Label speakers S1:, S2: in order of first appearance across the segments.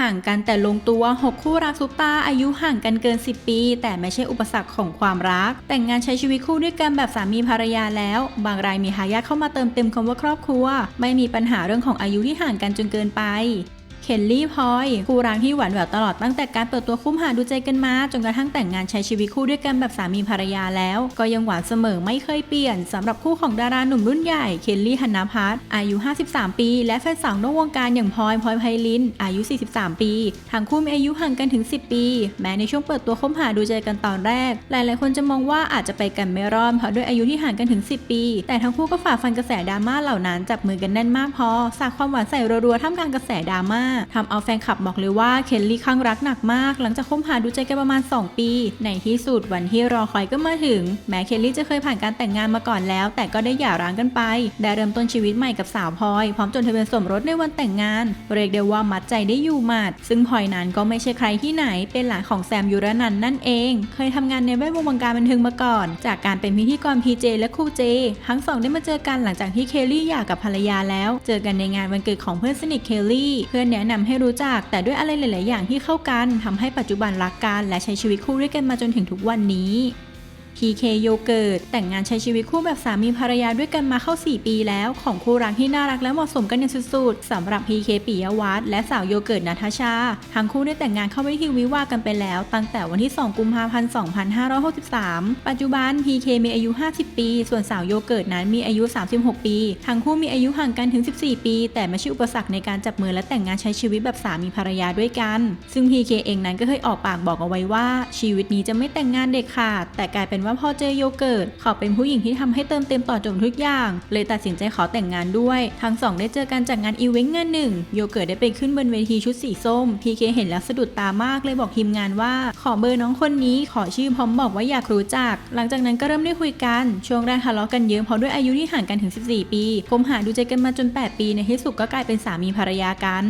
S1: ห่างกันแต่ลงตัว 6 คู่รักซุปตาอายุห่างกันเกิน 10 ปี แต่ไม่ใช่อุปสรรคของความรัก แต่งงานใช้ชีวิตคู่ด้วยกันแบบสามีภรรยาแล้ว บางรายมีทายาทเข้ามาเติมเต็มคำว่าครอบครัว ไม่มีปัญหาเรื่องของอายุที่ห่างกันจนเกินไป เคนลี่พลอยคู่รักที่หวานแหววตลอดตั้งแต่การเปิดตัวคุ้มหาดูใจกันมา จนกระทั่งแต่งงานใช้ชีวิตคู่ด้วยกันแบบสามีภรรยาแล้ว ก็ยังหวานเสมอไม่เคยเปลี่ยนสำหรับคู่ของดาราหนุ่มรุ่นใหญ่เคนลี่ฮันนาพัฒน์อายุ 53 ปี และแฟนสาวนอกวงการอย่างพลอยพลอยไพลินอายุ 43 ปีทั้งคู่มีอายุห่างกันถึง 10 ปี แม้ในช่วงเปิดตัวคบหาดูใจกันตอนแรก หลายๆ คนจะมองว่าอาจจะไปกันไม่รอดเพราะด้วยอายุที่ห่างกันถึง 10 ปี แต่ทั้งคู่ก็ฝ่าฟันกระแสดราม่าเหล่านั้นจับมือกันแน่นมากพอสาดความหวานใส่รัวๆท่ามกลางกระแสดราม่าทำเอาแฟนคลับบอกเลยว่าเคนลี่ข้างรักหนักมาก หลังจากคบหาดูใจกันประมาณ 2 ปี ในที่สุดวันที่รอคอยก็มาถึง แม้เคนลี่จะเคยผ่านการแต่งงานมาก่อนแล้ว แต่ก็ได้หย่าร้างกันไป ได้เริ่มต้นชีวิตใหม่กับสาวพลอย พร้อมจดทะเบียนสมรสในวันแต่งงาน เรียกได้ว่ามัดใจได้อยู่หมัด ซึ่งพลอยนั้นก็ไม่ใช่ใครที่ไหน เป็นหลานของแซมยูรนันนั่นเอง เคยทำงานในแวดวงวงการบันเทิงมาก่อน จากการเป็นพิธีกรพีเจและครูเจ ทั้งสองได้มาเจอกันหลังจากที่เคลลี่หย่ากับภรรยาแล้ว เจอกันในงานวันเกิดของเพื่อนสนิทเคลลี่ เพื่อนแนะนะนำให้รู้จัก แต่ด้วยอะไรหลาย ๆ อย่างที่เข้ากันทำให้ปัจจุบันรักกัน และใช้ชีวิตคู่ด้วยกันมาจนถึงทุกวันนี้ PK โยเกิร์ตแต่งงานใช้ชีวิตคู่แบบสามีภรรยาด้วยกันมาเข้า 4 ปีแล้ว ของคู่รักที่น่ารักและเหมาะสมกันอย่างสุดๆสำหรับ PK ปิยวัฒน์และสาวโยเกิร์ตนาทชา ทั้งคู่ได้แต่งงานเข้าพิธีวิวากันไปแล้ว ตั้งแต่วันที่ 2 กุมภาพันธ์ 2563 ปัจจุบัน PK มีอายุ 50 ปี ส่วนสาวโยเกิร์ตนั้นมีอายุ 36 ปี ทั้งคู่มีอายุห่างกันถึง 14 ปี แต่ไม่ใช่อุปสรรคในการจับมือและแต่งงานใช้ชีวิตแบบสามีภรรยาด้วยกัน ซึ่ง PK เองนั้นก็เคยออกปากบอกเอาไว้ว่า ชีวิตนี้จะไม่แต่งงานเด็กขาดแต่กลายเป็นว่าพอเจอโยเกิร์ตเขาเป็นผู้หญิงที่ทำให้เติมเต็มต่อจมทุกอย่าง เลยตัดสินใจขอแต่งงานด้วย ทั้งสองได้เจอกันจากงานอีเวนต์งานหนึ่งโยเกิร์ตได้ไปขึ้นบนเวทีชุดสีส้มพีเคเห็นแล้วสะดุดตามากเลยบอกทีมงานว่า ขอเบอร์น้องคนนี้ขอชื่อพร้อมบอกว่าอยากรู้จัก หลังจากนั้นก็เริ่มได้คุยกัน ช่วงแรกทะเลาะกันเยอะเพราะด้วยอายุที่ห่างกันถึง 14 ปีคบหาดูใจกันมาจน 8 ปีในที่สุดก็กลายเป็นสามีภรรยากัน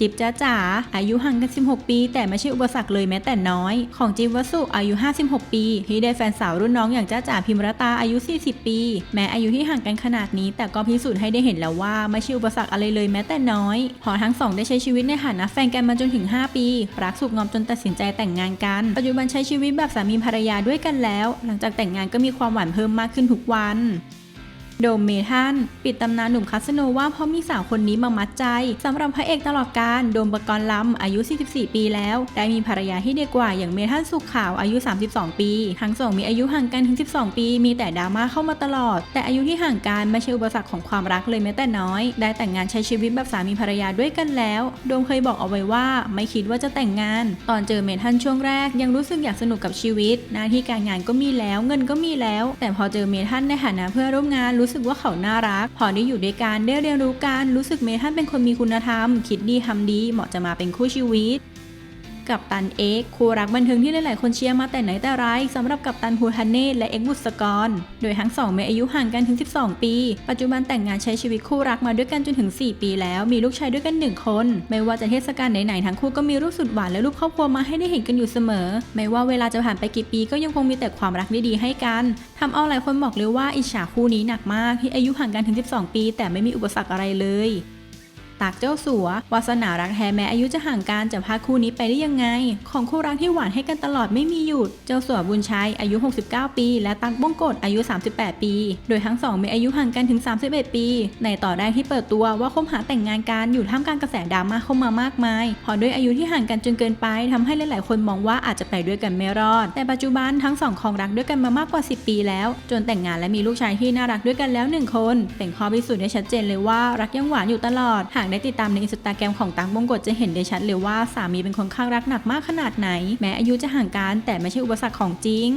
S1: จิบจ้าจ๋าอายุห่างกัน 16 ปี แต่ไม่ใช่อุปสรรคเลยแม้แต่น้อย ของจิบวสุอายุ 56 ปีที่ได้แฟนสาวรุ่นน้องอย่างจ้าจ๋าพิมรตาอายุ 40 ปี แม้อายุที่ห่างกันขนาดนี้ แต่ก็พิสูจน์ให้ได้เห็นแล้วว่าไม่ใช่อุปสรรคอะไรเลยแม้แต่น้อยพอทั้งสองได้ใช้ชีวิตในฐานะแฟนกันมาจนถึง 5 ปี รักสุขงอมจนตัดสินใจแต่งงานกัน ปัจจุบันใช้ชีวิตแบบสามีภรรยาด้วยกันแล้ว หลังจากแต่งงานก็มีความหวานเพิ่มมากขึ้นทุกวัน โดมเมทันปิดตำนานหนุ่มคาสโนว่าเพราะมีสาวคนนี้มามัดใจสำหรับพระเอกตลอดการโดมปกรณ์ลำอายุ 44 ปีแล้ว ได้มีภรรยาที่เด็กกว่าอย่างเมทันสุขขาวอายุ 32 ปี ทั้งสองมีอายุห่างกันถึง 12 ปี มีแต่ดราม่าเข้ามาตลอด แต่อายุที่ห่างกันไม่ใช่อุปสรรคของความรักเลยแม้แต่น้อย ได้แต่งงานใช้ชีวิตแบบสามีภรรยาด้วยกันแล้ว โดมเคยบอกเอาไว้ว่าไม่คิดว่าจะแต่งงาน ตอนเจอเมทันช่วงแรก ยังรู้สึกอยากสนุกกับชีวิต หน้าที่การงานก็มีแล้ว เงินก็มีแล้ว แต่พอเจอเมทันในฐานะเพื่อนร่วมงานรู้สึกว่าเขาน่ารัก พอได้อยู่ด้วยกันได้เรียนรู้กันรู้สึกเมทันเป็นคนมีคุณธรรม คิดดีทำดีเหมาะจะมาเป็นคู่ชีวิต กับตันเอ็กคู่รักบันเทิงที่หลายๆคนเชียร์มาแต่ไหนแต่ไรสำหรับกับตันภูทันเนศและเอ็กบุษกร โดยทั้งสองมีอายุห่างกันถึง 12 ปี ปัจจุบันแต่งงานใช้ชีวิตคู่รักมาด้วยกันจนถึง 4 ปีแล้วมีลูกชายด้วยกัน 1 คน ไม่ว่าจะเทศกาลไหนๆทั้งคู่ก็มีรูปสุดหวานและรูปครอบครัวมาให้ได้เห็นกันอยู่เสมอ ไม่ว่าเวลาจะผ่านไปกี่ปีก็ยังคงมีแต่ความรักดีๆให้กันทำเอาหลายคนบอกเลยว่าอิจฉาคู่นี้หนักมากที่อายุห่างกันถึง 12 ปี แต่ไม่มีอุปสรรคอะไรเลย ตากเจ้าสัววาสนารักแท้แม้อายุจะห่างกันจะพาคู่นี้ไปได้ยังไง ของคู่รักที่หวานให้กันตลอดไม่มีหยุด เจ้าสัวบุญชัยอายุ 69 ปี และตักบงกฎอายุ 38 ปี โดยทั้งสองมีอายุห่างกันถึง 31 ปี ในต่อแรกที่เปิดตัวว่าคบหาแต่งงานกันอยู่ท่ามกลางกระแสดราม่าเข้ามามากมายพอด้วยอายุที่ห่างกันจนเกินไปทำให้หลาย ๆ คนมองว่าอาจจะไปด้วยกันไม่รอด แต่ปัจจุบันทั้งสองคองรักด้วยกันมามากกว่า 10 ปีแล้ว จนแต่งงานและมีลูกชายที่น่ารักด้วยกันแล้วหนึ่งคน เป็นข้อพิสูจน์ได้ชัดเจนเลยว่ารักยังหวานอยู่ตลอดหากได้ติดตามในอินสตาแกรมของตังบงกฎจะเห็นได้ชัดเลยว่าสามีเป็นคนข้างรักหนักมากขนาดไหน แม้อายุจะห่างกันแต่ไม่ใช่อุปสรรคของจริง